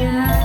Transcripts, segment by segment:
ยา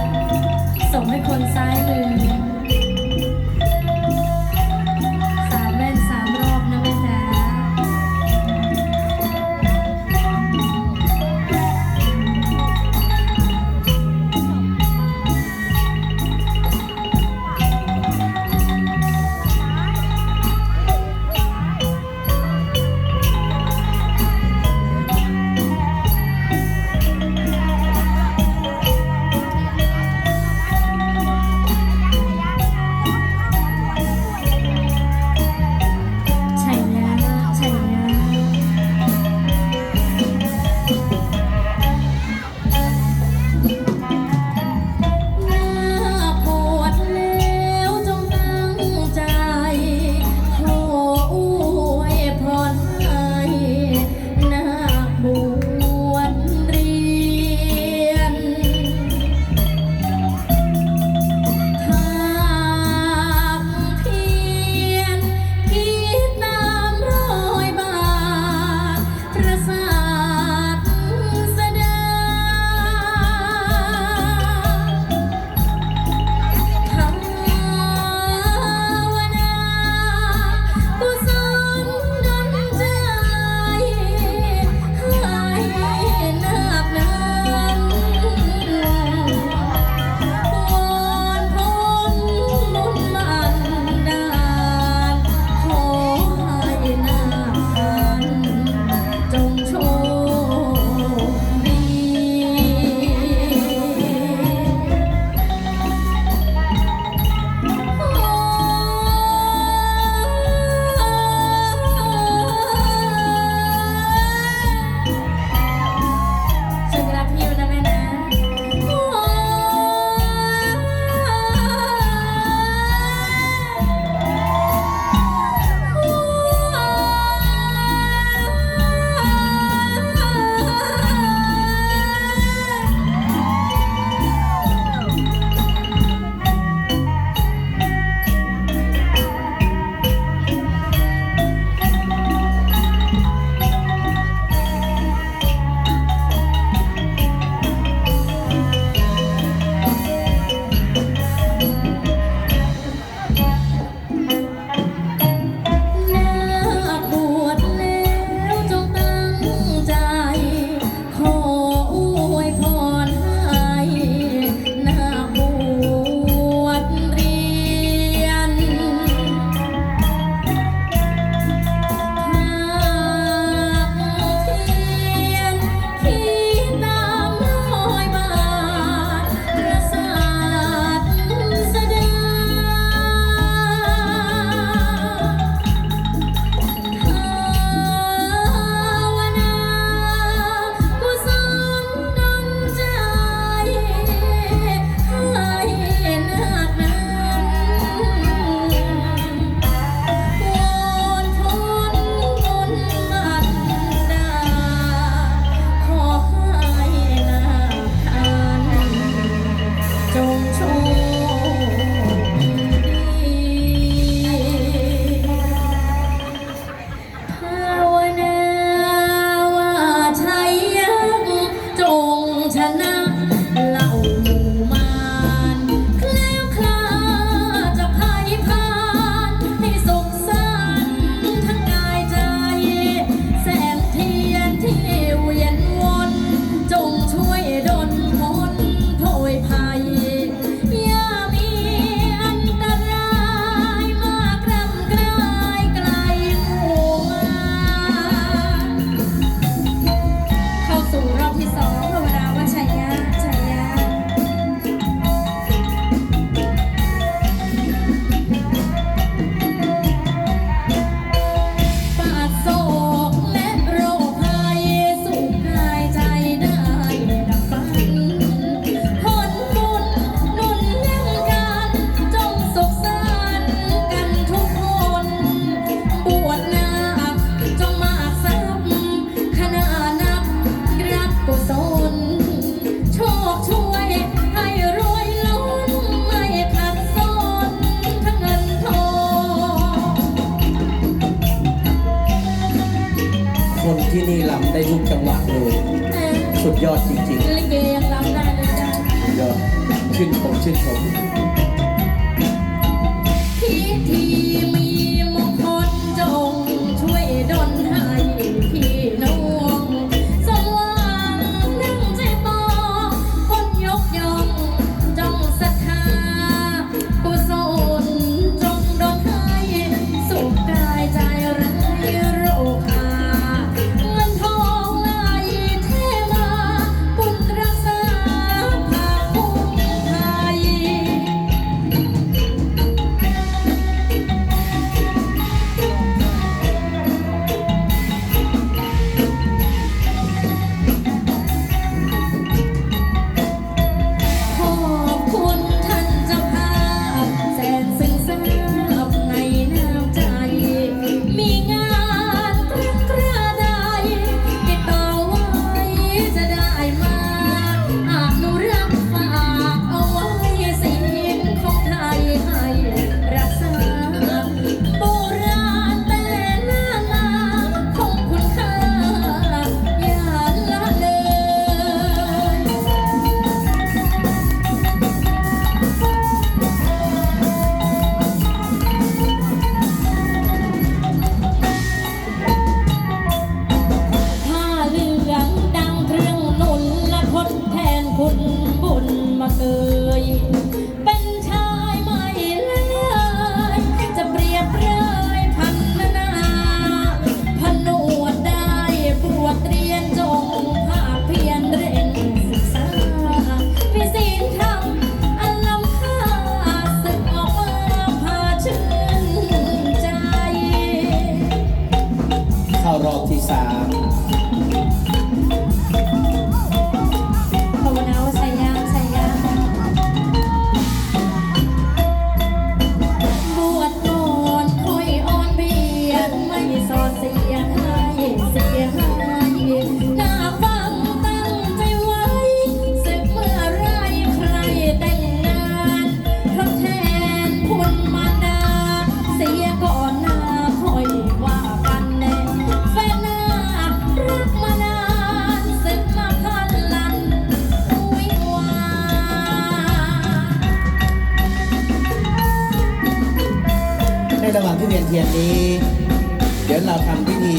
เรียนเทียนนี้เดี๋ยวเราทำพิธี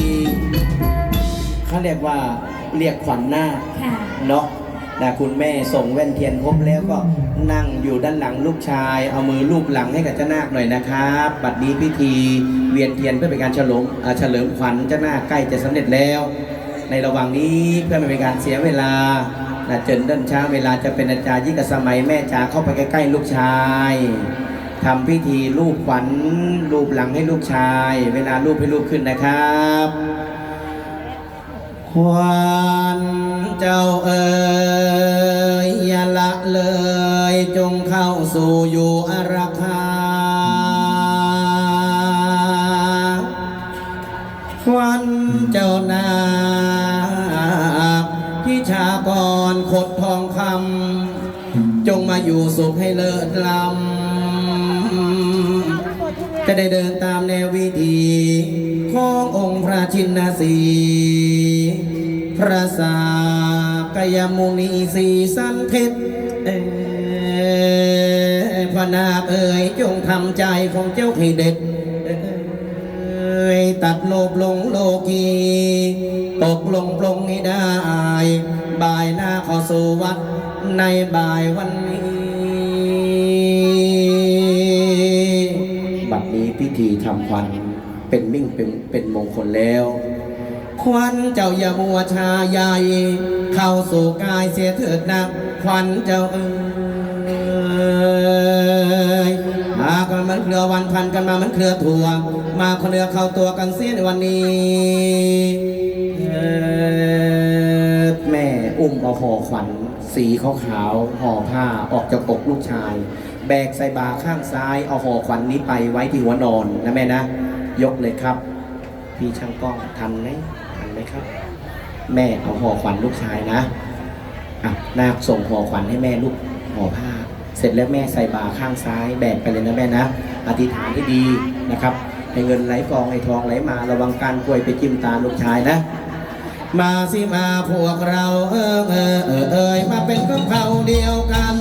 เขาเรียกว่าเรียกขวัญหน้าคค่ะ เนาะนะคุณแม่ส่งแว่นเทียนครบแล้วก็นั่งอยู่ด้านหลังลูกชาย เอามือลูบหลังให้กับเจ้านาคหน่อยนะครับบัดนี้พิธีเวียนเทียนเพื่อเป็นการฉลองอ่าเฉลิมขวัญเจ้านาคใกล้จะสำเร็จแล้ว ในระหว่างนี้เพื่อไม่เป็นการเสียเวลานะเจนเดินช้าเวลาจะเป็นอาจารย์ยิ่งกับสมัยแม่จ๋าเข้าไปใกล้ๆลูกชาย ทำพิธีลูบขวัญลูบหลังให้ลูกชาย เวลาลูบให้ลูกขึ้นนะครับควานเจ้าเอ๋ยอย่าละเลยจงเข้าสู่อยู่อาราคาควันเจ้านาที่ชากรขดทองคำจงมาอยู่สุขให้เลิศลำ จะได้เดินตามแนววิถีขององค์พระชินสีพระสากยมุนีสีสันเพชรพระนาเอ๋ยจงทำใจของเจ้าให้เด็ดตัดโลภลงโลกีตกลงปลงให้ได้ บ่ายหน้าข้าสู่วัดในบ่ายวันนี้ ธีทำควันเป็นมิ่งเป็นเป็นมงคลแล้ว ควันเจ้าอย่ามัวชาใหญ่เข้าสู่กายเสียเถิดนะควันเจ้าเอ๋ยหากันมันเครือวันพันกันมามันเครือถั่วมาเครือเข้าตัวกันเสียในวันนี้แม่อุ้มเอาห่อขวัญสีขาวๆห่อผ้าออกจากอกลูกชาย แบกใส่บาข้างซ้าย เอาห่อขวัญนี้ไปไว้ที่หัวนอนนะแม่นะ ยกเลยครับ พี่ช่างกล้องทันไหมทันไหมครับ แม่เอาห่อขวัญลูกชายนะอะนาคส่งห่อขวัญให้แม่ลูกห่อผ้า เสร็จแล้วแม่ใส่บาข้างซ้าย แบกไปเลยนะแม่นะ อธิษฐานให้ดีนะครับให้เงินไหลกองให้ทองไหลมา ระวังการกล้วยไปจิ้มตาลูกชายนะมาสิมาพวกเราเออเออเออเอยมาเป็นกับเขาเดียวกัน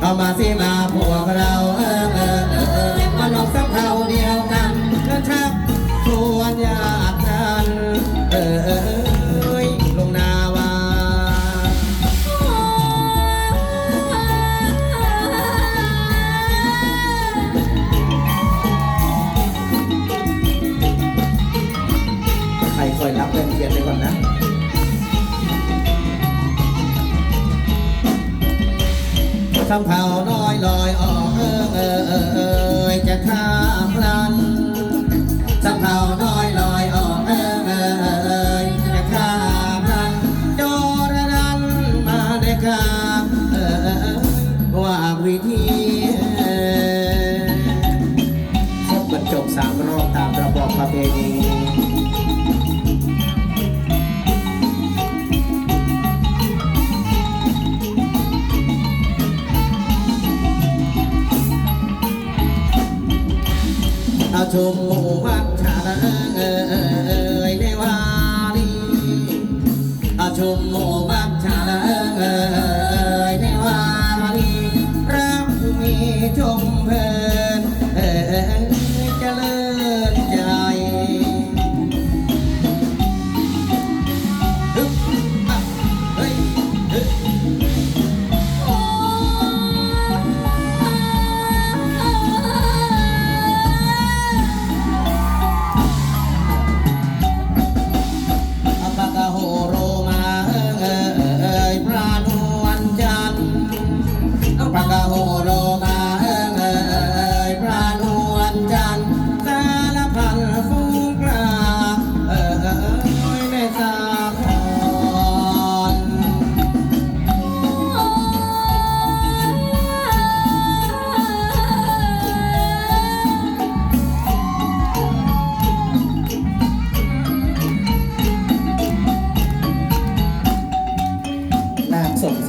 เอามาสิมาพวกเราเออเออเออมาลองสักเท่าเดียว คำเผาน้อยลอยออกเออเออเออจะข้ามพลัน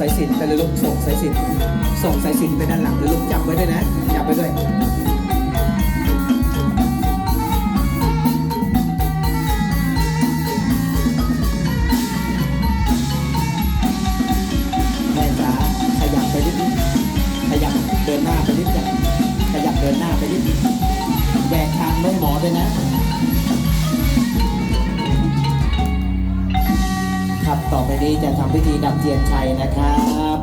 ส่สายสิญจนไปเลยลูกส่งสายสิญจนส่งสายสิญจนไปด้านหลังเลยลูกจับไว้ด้วยนะจับไว้ด้วย นี้จะทำพิธีดับเทียนชัยนะครับ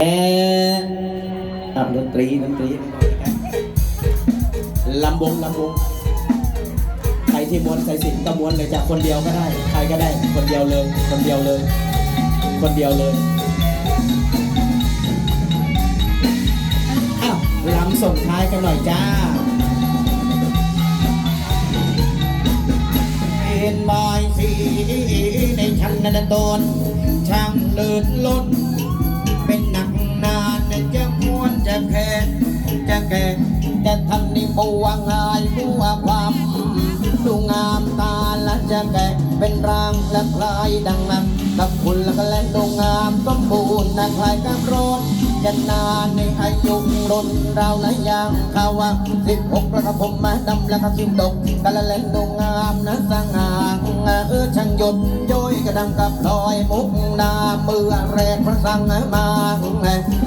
เอ๊ะอะดนตรีดนตรีลำวงลำวงใครที่ม้วนใส่สินก็ม้วนเลยจากคนเดียวก็ได้ ใครก็ได้ คนเดียวเลย คนเดียวเลย คนเดียวเลยอ้าวลำส่งท้ายกันหน่อยจ้าเป็นบอยสีในชั้นนันตน ช่างเลิศล้นเป็นหนักนานจะม้วนจะแพ้จะแก่จะทำนิบัวงายบัวความดูงามตาและจะแก่เป็นร่างและคลายดังนั้นกับคุณและก็แลดูงามสมบูรณ์นะคลายกับรถยันนานในอายุรนเรานะยางเขาว่าสิบหกแล้วก็ผมมาดำแล้วก็สิบดกกันละเล่นดูงามนะสง่า เออช่างหยดโยยกระดังกับลอยมุกนาเมื่อแรกพระสังมา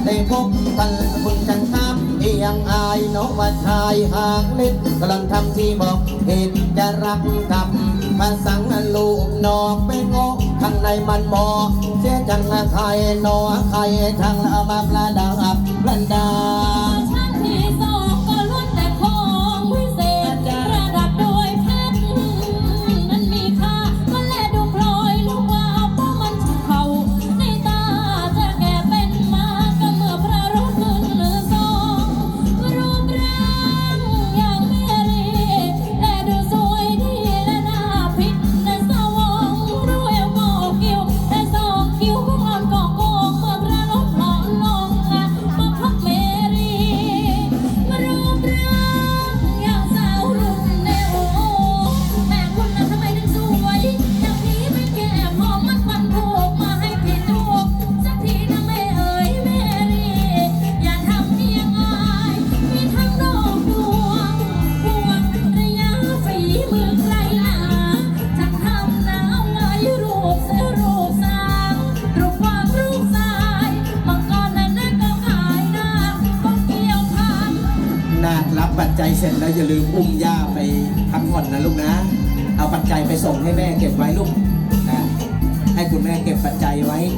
ได้พบกันคุณจังทับเอียงอายนกว่าชายหางนิดกำลังทำที่บอกเหตุจะรักกับมาสังลูกนอกไปงอข้างในมันมอเสียจังใครนอใครทางละมาประดับประดา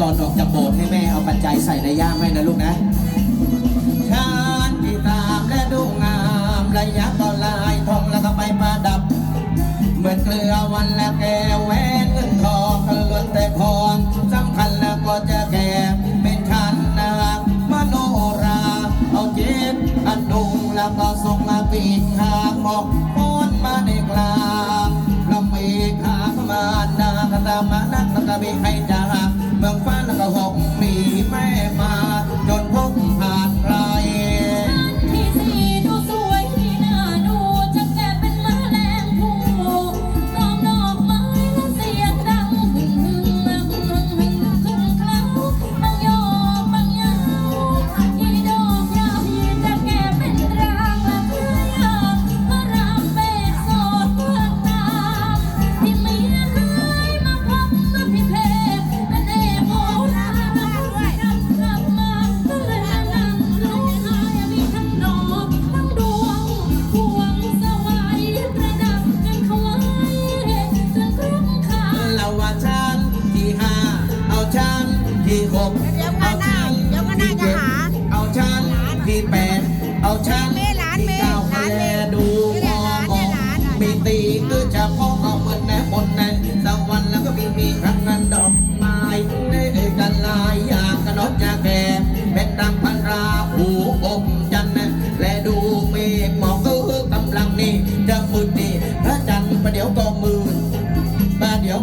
ตอนออกจากโบสถ์ให้แม่เอาปัจจัยใส่ในย่ามให้นะลูกนะชาติที่สามและดูงามระยะตอนลายทองแล้วก็ไปประดับ เหมือนเกลือวันละแก้วแหวนเงินทองทะลุแต่พรสำคัญแล้วก็จะแก่เป็นชันนามโนรา เอาเจ็บอันดุงแล้วก็ส่งมาปีกหางหมอกพ้นมาในกลางลำเอกขางมานาคตามานักตะบิให้จา หกมีแม่มา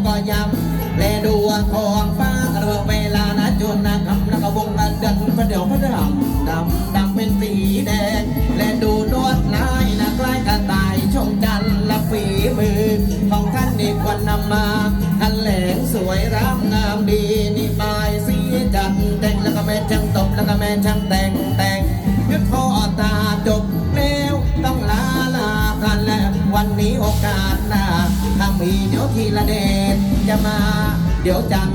ก็ย้ำและดวงของฟ้าเรืเวลานะจนนะคำนะกวงนะเดือนประเดี่ยวพระดังดำดำเป็นสีแดง และดูนวดลายนะคล้ายกระต่ายชงจันและฝีมือ ของท่านนี่ควรนำมาท่านแหลงสวยร่ำงามดีนี่ปลายสีจันแต่งแล้วก็แม่ช่างตบแล้วก็แม่ช่างแต่งแต่งยึดพ่อตาจบแล้วต้องลาลากันแล้ววันนี้โอกาสหน้า ปีเดี๋ยวทีละเดนจะมา เดี๋ยวจัน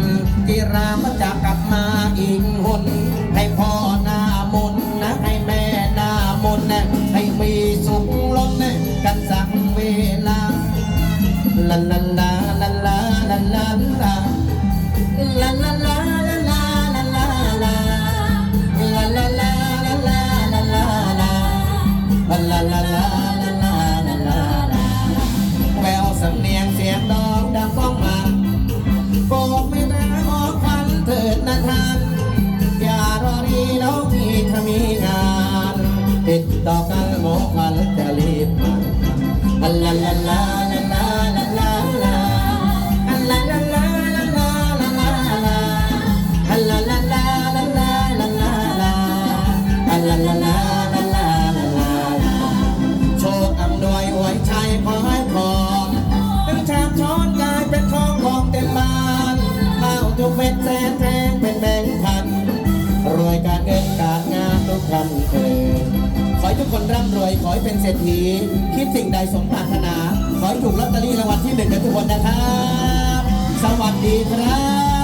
จีรามันจะกลับมาอีกหนให้พร รษฐีคิดสิ่งใดสมปรารถนา ขอให้ถูกลอตเตอรี่รางวัลที่หนึ่งกันทุกคนนะครับ สวัสดีครับ